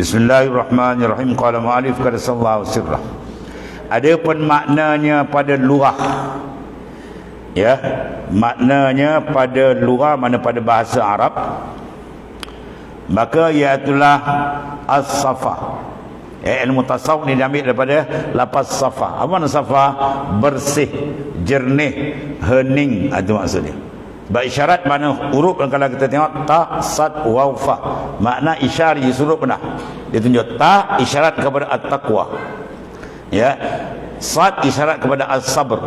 Bismillahirrahmanirrahim. Qala mu'alif kada sallallahu sirrah. Ada pun maknanya pada lughah. Ya, maknanya pada lughah mana pada bahasa Arab. Maka iaitulah as-safa. Ya, ilmu tasawuf ni diambil daripada lapas safa. Apa makna safa? Bersih, jernih, hening. Itu maksudnya. Sebab isyarat mana huruf kalau kita tengok ta, sad, waw, fa. Makna isyarat di suruh pernah. Dia tunjuk ta isyarat kepada at-taqwa. Ya. Sad isyarat kepada as-sabr.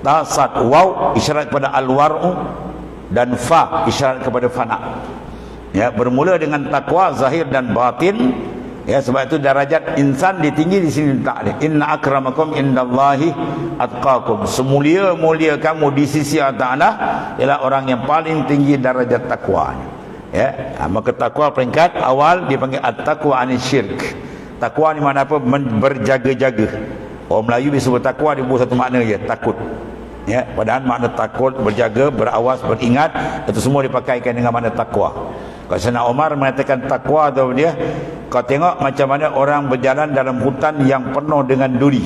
Ta, sad, waw isyarat kepada al-war'u dan fa isyarat kepada fana. Ya, bermula dengan takwa zahir dan batin Ya sebab itu darajat insan ditinggi di sini tak ada. Inna akramakum indallahi atqakum. Semulia-mulia kamu di sisi Allah Taala ialah orang yang paling tinggi darajat takwanya. Ya, ha, maka takwa peringkat awal dipanggil at-taqwa anisyirk. Takwa ni mana apa? Berjaga-jaga. Orang Melayu bisa sebut takwa dia buat satu makna je, takut. Ya, padahal makna takut, berjaga, berawas, beringat itu semua dipakaikan dengan makna takwa. Sayyidina Umar mengatakan takwa tu dia, kau tengok macam mana orang berjalan dalam hutan yang penuh dengan duri.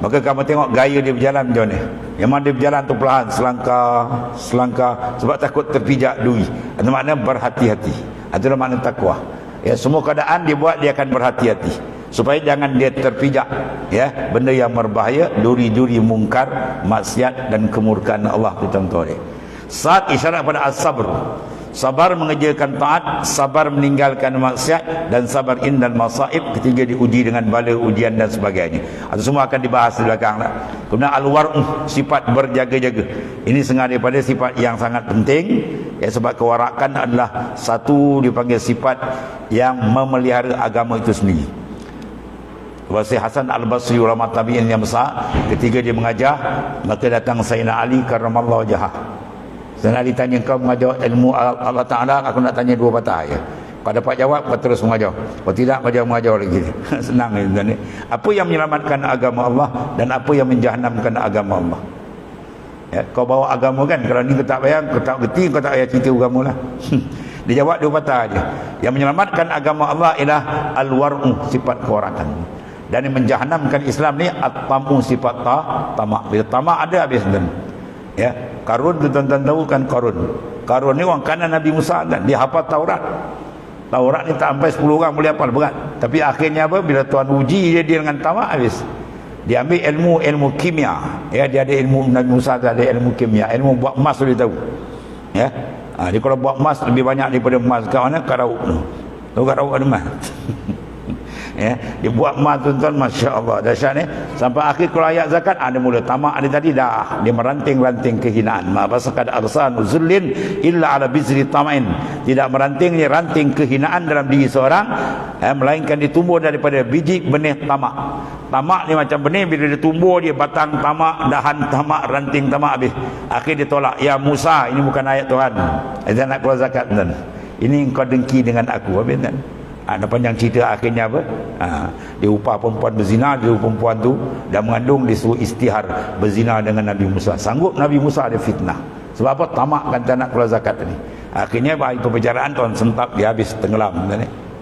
Maka kamu tengok gaya dia berjalan macam ni. Mana dia berjalan tu perlahan, selangkah, selangkah sebab takut terpijak duri. Itu makna berhati-hati. Itulah makna takwa. Ya, semua keadaan dia buat dia akan berhati-hati supaya jangan dia terpijak ya benda yang berbahaya duri-duri mungkar maksiat dan kemurkaan Allah tu tuan-tuan saat isyarat pada as-sabr Sabar mengerjakan taat, sabar meninggalkan maksiat dan sabar in dan masaib ketiga diuji dengan bala ujian dan sebagainya. Itu semua akan dibahas di belakang lah. Kemudian al-war'u sifat berjaga-jaga. Ini sengaja daripada sifat yang sangat penting ya sebab kewarakan adalah satu dipanggil sifat yang memelihara agama itu sendiri. Wasi Hasan Al-Basri ulama tabi'in yang besar ketika dia mengajar maka datang Sayyidina Ali karramallahu wajhah dan Ali tanya kau mengajar ilmu Allah Ta'ala Aku nak tanya dua patah ya. Kau dapat jawab Kau terus mengajar. Kau tidak mengajar mengajar lagi. Senang ni Apa yang menyelamatkan agama Allah Dan apa yang menjahanamkan agama Allah? Ya, Kau bawa agama kan? Kalau ni kau tak bayang Kau tak gerti Kau tak payah cerita agama lah. Dia jawab dua patah aja. Yang menyelamatkan agama Allah ialah Al-war'u sifat kewarakan Dan yang menjahanamkan Islam ni At-tamu sifat ta, tamak Bila tamak ada habis dan Ya, Karun tu tuan-tuan tahu kan Karun. Karun ni orang kanan Nabi Musa kan. Dia hafal Taurat. Taurat ni tak sampai 10 orang boleh hafal berat. Tapi akhirnya apa? Bila Tuhan uji dia, dia dengan tamak habis. Dia ambil ilmu ilmu kimia. Ya, dia ada ilmu Nabi Musa ada ilmu kimia. Ilmu buat emas dia tahu. Ya. Ha, dia kalau buat emas lebih banyak daripada emas kat mana? Karauk tu. Tahu karauk ada emas. ya dia buat emas tuan-tuan masya-Allah. Dahsyat ni. Sampai akhir kalau ayat zakat ada mula tamak ada tadi dah. Dia meranting-ranting kehinaan. Ma basakad arsan zullin illa ala bizri tamain tidak meranting dia ranting kehinaan dalam diri seorang eh, melainkan ditumbuh daripada biji benih tamak. Tamak ni macam benih bila dia tumbuh dia batang tamak dahan tamak ranting tamak habis. Akhir dia tolak ya Musa ini bukan ayat Tuhan. Saya nak keluar zakat tuan ini engkau dengki dengan aku. Habis tuan ada panjang cerita akhirnya apa? Ha, dia upah perempuan berzina, dia perempuan tu dan mengandung disuruh istihar berzina dengan Nabi Musa. Sanggup Nabi Musa ada fitnah. Sebab apa? Tamak kan nak keluar zakat ni. Akhirnya bahagian pembicaraan tuan sentap dia habis tenggelam.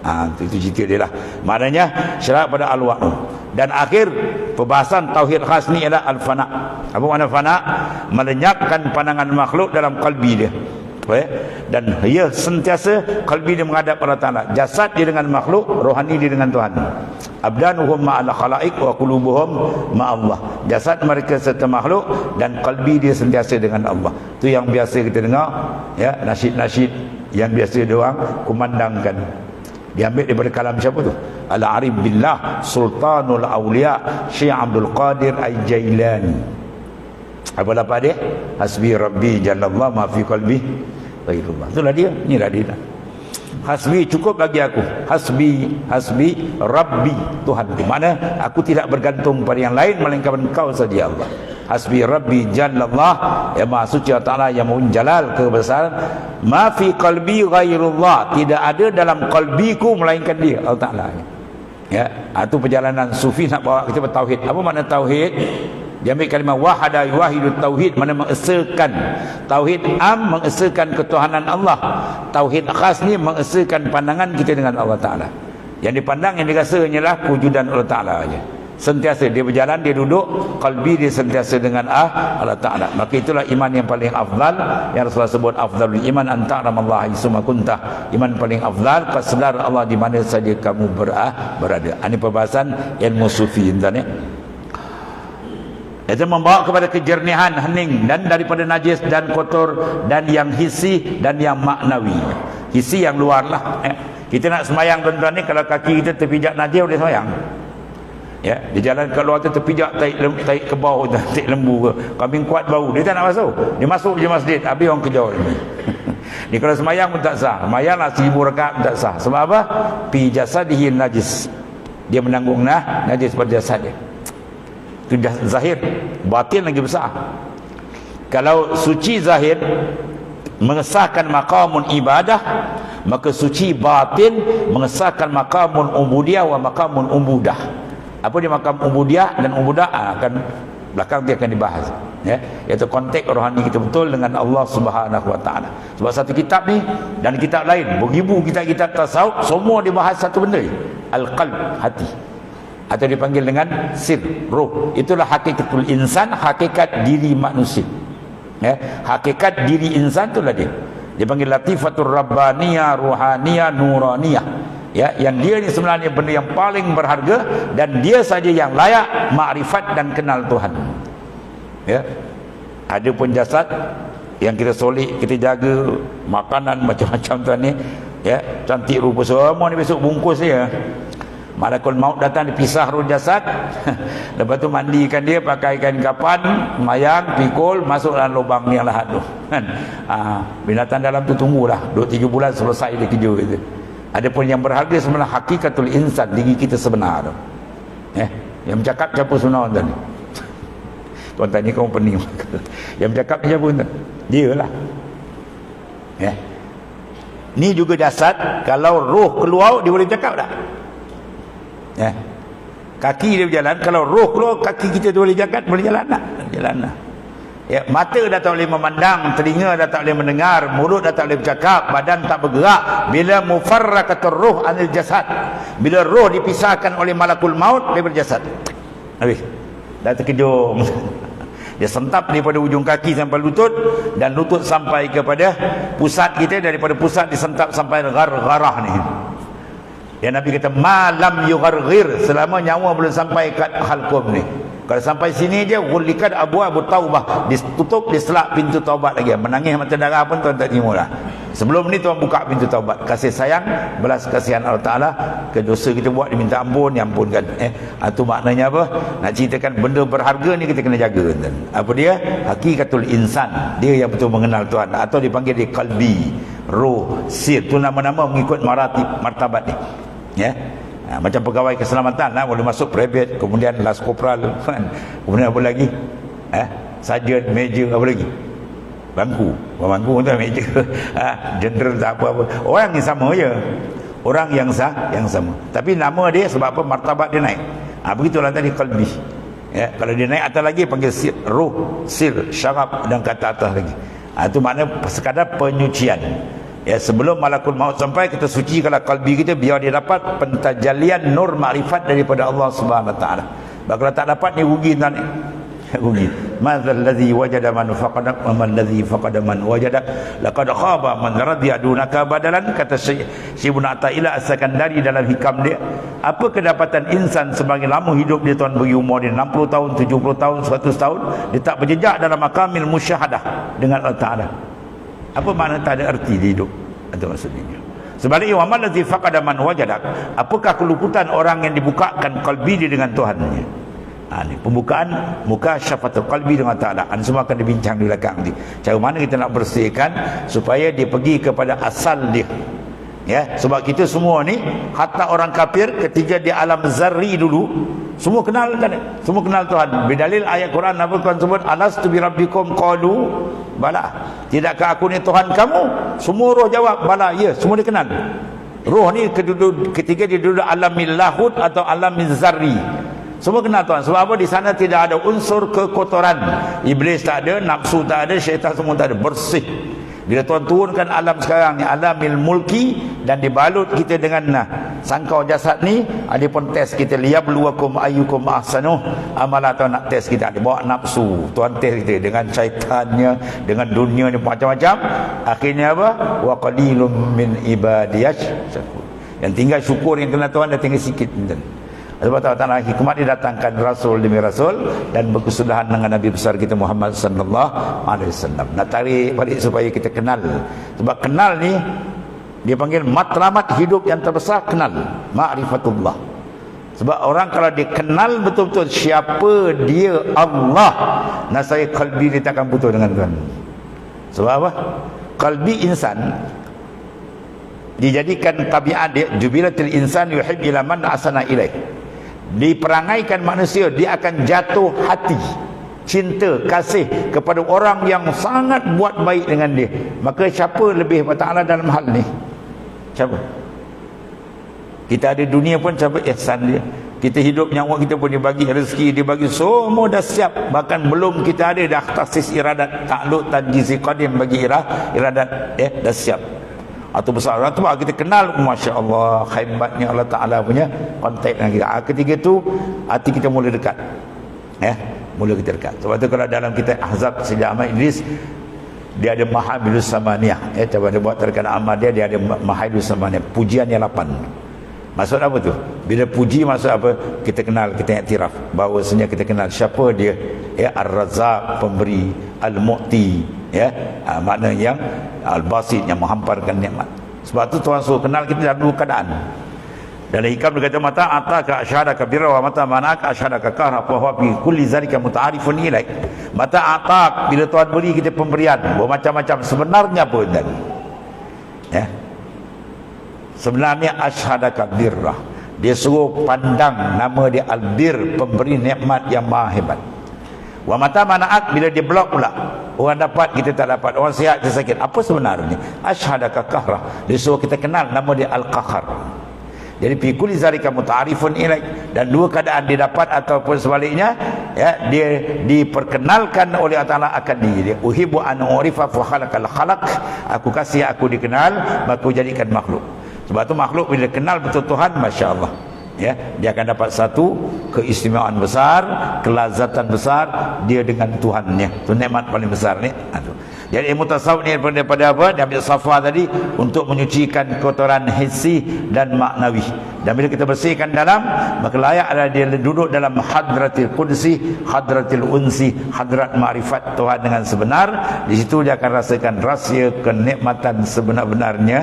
Ha, itu, itu cerita dia lah. Maknanya syarat pada al-wa'nu. Dan akhir perbahasan tauhid khas ni adalah al-fana. Apa makna fana? Melenyapkan pandangan makhluk dalam kalbi dia ya? dan ia sentiasa kalbi dia menghadap Allah Ta'ala. Jasad dia dengan makhluk rohani dia dengan Tuhan. Abdanuhum ma'ala khalaik wa kulubuhum ma'allah. Jasad mereka serta makhluk dan kalbi dia sentiasa dengan Allah. Tu yang biasa kita dengar ya nasyid-nasyid yang biasa dia orang kumandangkan. Diambil daripada kalam siapa tu? Al-arif billah sultanul awliya syekh abdul qadir al-jailani. Apa dapat dia? Hasbi rabbi jalallah ma fi qalbi ghairullah itulah dia. Inilah dia hasbi cukup bagi aku. Hasbi hasbi rabbi Tuhan di mana aku tidak bergantung pada yang lain melainkan engkau saja Allah. Hasbi rabbi jalallah ya maha suci Allah Ta'ala yang menjalal kebesaran. Ma fi qalbi ghairullah. Tidak ada dalam qalbiku melainkan dia Allah Ta'ala. Ya itu perjalanan sufi nak bawa kita bertauhid. Apa makna tauhid dia ambil kalimah wahada yuwahidu tauhid mana mengesahkan tauhid am mengesahkan ketuhanan Allah. Tauhid khas ni mengesahkan pandangan kita dengan Allah Taala. Yang dipandang yang dirasa hanyalah wujudan Allah Taala aja. Sentiasa dia berjalan dia duduk kalbi dia sentiasa dengan ah Allah Taala. Maka itulah iman yang paling afdal. Yang Rasulullah sebut afdalul iman antara Allah isma kuntah iman paling afdal pasedar Allah di mana saja kamu berah, berada. Ini perbahasan ilmu sufi tuan ya itu membawa kepada kejernihan hening dan daripada najis dan kotor dan yang hisi dan yang maknawi. Hisi yang luar lah eh. kita nak semayang tuan-tuan ni kalau kaki kita terpijak najis boleh semayang. Ya di jalan keluar tu terpijak taik lem, taik ke tu taik lembu ke. Kambing kuat bau dia tak nak masuk. Dia masuk je masjid habis orang kejar ni. Ni kalau semayang pun tak sah. Semayang lah seribu rakaat pun tak sah. Sebab apa? Pi jasadihi najis. Dia menanggung nah najis pada jasad dia itu zahir batin lagi besar. Kalau suci zahir mengesahkan maqamun ibadah maka suci batin mengesahkan maqamun ubudiyah wa maqamun ubudah. Apa dia makam ubudiyah dan ubudah? Ah, akan belakang dia akan dibahas. Ya iaitu konteks rohani kita betul dengan Allah Subhanahu wa taala. Sebab satu kitab ni dan kitab lain beribu kitab-kitab tasawuf semua dibahas satu benda al-qalb hati atau dipanggil dengan sir roh. Itulah hakikatul insan hakikat diri manusia. Ya hakikat diri insan itulah dia. Dipanggil latifatur rabbaniyah ruhaniyah nuraniyah. Ya yang dia ni sebenarnya benda yang paling berharga dan dia saja yang layak makrifat dan kenal Tuhan. Ya ada pun jasad yang kita solik kita jaga makanan macam-macam tuan ni. Ya cantik rupa semua ni besok bungkus dia malakul maut datang dipisah roh jasad lepas tu mandikan dia pakai kain kapan mayang pikul masuk dalam lubang ni lahat tu kan ha, binatang dalam tu tunggulah 2 3 bulan selesai dia kerja itu Adapun yang berharga sebenarnya hakikatul insan diri kita sebenar. Eh, yang bercakap siapa sebenar tuan? Tuan tanya kamu pening. yang bercakap siapa tuan? Dia lah. Eh. Ni juga jasad kalau roh keluar dia boleh bercakap tak? Eh. Kaki dia berjalan kalau roh keluar kaki kita tu boleh jagat boleh jalan tak? Jalan lah. Ya, mata dah tak boleh memandang, telinga dah tak boleh mendengar, mulut dah tak boleh bercakap, badan tak bergerak. Bila mufarraqatur ruh anil jasad. Bila roh dipisahkan oleh malakul maut daripada jasad. Habis. Dah terkejung. Dia sentap daripada ujung kaki sampai lutut dan lutut sampai kepada pusat kita daripada pusat disentap sampai gar-garah ni. Ya Nabi kata malam yugharghir selama nyawa belum sampai kat halqum ni. Kalau sampai sini je Gulikan abu abu taubah. Ditutup diselak pintu taubat lagi. Menangis mata darah pun tuan tak terima lah Sebelum ni tuan buka pintu taubat. Kasih sayang Belas kasihan Allah Ta'ala. Ke dosa kita buat diminta ampun Diampunkan. Eh, Itu maknanya apa? Nak ceritakan benda berharga ni kita kena jaga tuan. Apa dia? Hakikatul insan. Dia yang betul mengenal Tuhan Atau dipanggil dia kalbi Roh Sir. Itu nama-nama mengikut maratib martabat ni Ya? Ha, macam pegawai keselamatan lah, boleh masuk private, kemudian las kopral, kan? kemudian apa lagi? Eh, sarjan, meja, apa lagi? Bangku, bangku tu meja. Ha, general tak apa-apa. Orang yang sama je. Orang yang sah, yang sama. Tapi nama dia sebab apa? Martabat dia naik. Ha, begitulah tadi kalbi. Ya, kalau dia naik atas lagi panggil sir, ruh, sir, syarab dan kata atas lagi. Ha, itu makna sekadar penyucian. Ya sebelum malakul maut sampai kita suci kalau kalbi kita biar dia dapat pentajalian nur makrifat daripada Allah Subhanahu taala. Kalau tak dapat ni rugi tuan rugi. Madzal ladzi wajada man faqada wa man ladzi faqada man wajada laqad khaba man radiya dunaka badalan kata Syekh Ibnu Athaillah As-Sakandari dalam hikam dia. Apa kedapatan insan sebagai lama hidup dia tuan bagi umur dia 60 tahun, 70 tahun, 100 tahun, dia tak berjejak dalam makamil musyahadah dengan Allah Taala apa makna tak ada erti di hidup? Itu maksudnya. Sebaliknya wa man faqada man wajadak apakah keluputan orang yang dibukakan kalbi dia dengan Tuhannya? Ha, ini pembukaan muka syafatul qalbi dengan ta'ala. Ini semua akan dibincang di belakang ni. Cara mana kita nak bersihkan supaya dia pergi kepada asal dia ya sebab kita semua ni hatta orang kafir ketika di alam zarri dulu semua kenal kan semua kenal Tuhan bidalil ayat Quran apa Tuhan sebut alastu bi rabbikum qalu bala tidakkah aku ni Tuhan kamu semua roh jawab bala ya semua dia kenal roh ni ketika dia duduk alam lahud atau alam zarri Semua kenal Tuhan. Sebab apa? Di sana tidak ada unsur kekotoran. Iblis tak ada, nafsu tak ada, syaitan semua tak ada. Bersih. Bila Tuhan turunkan alam sekarang ni, alamil mulki dan dibalut kita dengan nah, sangkau jasad ni, ada pun test kita liyabluwakum ayyukum ahsanu amala atau nak test kita dia bawa nafsu. Tuhan test kita dengan syaitannya, dengan dunia ni macam-macam. Akhirnya apa? Wa qalilum min ibadiyash. Yang tinggal syukur yang kena Tuhan dah tinggal sikit. Sebab Ta'ala hikmat didatangkan Rasul demi Rasul dan berkesudahan dengan Nabi besar kita Muhammad sallallahu alaihi wasallam. Nak tarik balik supaya kita kenal. Sebab kenal ni dia panggil matlamat hidup yang terbesar kenal. Ma'rifatullah. Sebab orang kalau dia kenal betul-betul siapa dia Allah, nasai kalbi dia takkan putus dengan Tuhan. Sebab apa? Kalbi insan dijadikan tabiat dia jubilatil insan yuhib ila man asana ilaih diperangaikan manusia dia akan jatuh hati cinta kasih kepada orang yang sangat buat baik dengan dia. Maka siapa lebih taala dalam hal ni? Siapa? Kita ada dunia pun siapa? Ihsan dia. Kita hidup nyawa kita pun dibagi rezeki dibagi semua dah siap. Bahkan belum kita ada dah tasis iradat. Takluk tanjizi qadim bagi irah iradat. Eh dah siap atau besar orang tu kita kenal. Masya Allah hebatnya Allah Ta'ala punya kontak dengan kita. Ah, ketiga tu hati kita mula dekat. Ya mula kita dekat. Sebab tu kalau dalam kita Ahzab sejak Ahmad Idris dia ada Mahamilus Samaniyah ya, coba dia buat terkena amal dia dia ada Mahamilus Samaniyah pujian yang lapan. Maksud apa tu? Bila puji maksud apa? Kita kenal kita iktiraf. Bahawasanya kita kenal siapa dia. Ya Ar-Razak pemberi. Al-Mu'ti ya ha, makna yang Al-Basit yang menghamparkan nikmat. Sebab tu Tuhan suruh kenal kita dalam dua keadaan. Dalam hikam dia kata mata ataka asyhadaka birra wa mata manaka asyhadaka kahra fa huwa bi kulli zalika muta'arifun ilaik. Mata atak bila Tuhan beri kita pemberian bermacam-macam sebenarnya pun dan ya. Sebenarnya asyhadaka birra. Dia suruh pandang nama dia Al-Bir pemberi nikmat yang maha hebat. Wa mata manaat bila dia blok pula. Orang dapat kita tak dapat. Orang sihat kita sakit. Apa sebenarnya? Asyhadaka kahra. Dia suruh kita kenal nama dia Al-Qahar. Jadi fi kulli zalika muta'arifun ilaik dan dua keadaan dia dapat ataupun sebaliknya ya dia diperkenalkan oleh Allah Taala akan diri dia uhibbu an urifa fa khalaqal khalaq aku kasih aku dikenal maka jadikan makhluk sebab tu makhluk bila kenal betul Tuhan masya-Allah ya dia akan dapat satu keistimewaan besar kelazatan besar dia dengan Tuhannya. Tu nikmat paling besar ni. Aduh jadi ilmu tasawuf ni daripada apa? Dia ambil safa tadi untuk menyucikan kotoran hissi dan maknawi. Dan bila kita bersihkan dalam, maka layak adalah dia duduk dalam hadratil qudsi, hadratil unsi, hadrat ma'rifat Tuhan dengan sebenar. Di situ dia akan rasakan rahsia kenikmatan sebenar-benarnya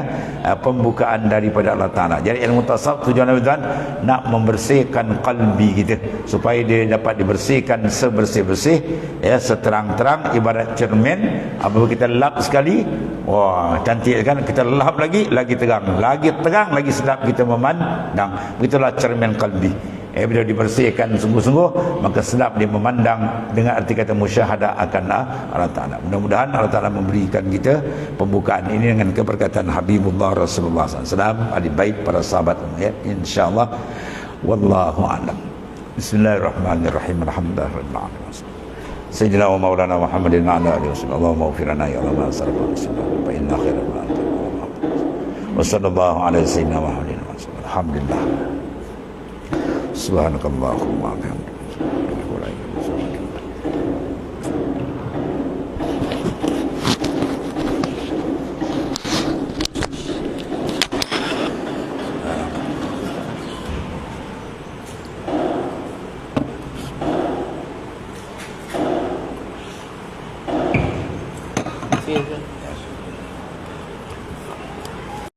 uh, pembukaan daripada Allah Ta'ala. Jadi ilmu tasawuf tujuan Nabi Tuhan nak membersihkan kalbi kita supaya dia dapat dibersihkan sebersih-bersih ya seterang-terang ibarat cermin apa kalau kita lap sekali? Wah cantik kan? Kita lap lagi lagi terang. Lagi terang lagi sedap kita memandang. Begitulah cermin kalbi. Eh bila dibersihkan sungguh-sungguh maka sedap dia memandang dengan arti kata musyahadah akan Allah Ta'ala. Mudah-mudahan Allah Ta'ala memberikan kita pembukaan ini dengan keberkatan Habibullah Rasulullah SAW ahli baik para sahabat ya. insyaAllah. Wallahu a'lam. Bismillahirrahmanirrahim. Alhamdulillah سيدنا ومولانا محمد وعلى اله وصحبه اللهم اغفر لنا يا الله ما سلف فان خير ما انت وصلى الله على سيدنا محمد الحمد لله سبحانك اللهم وبحمدك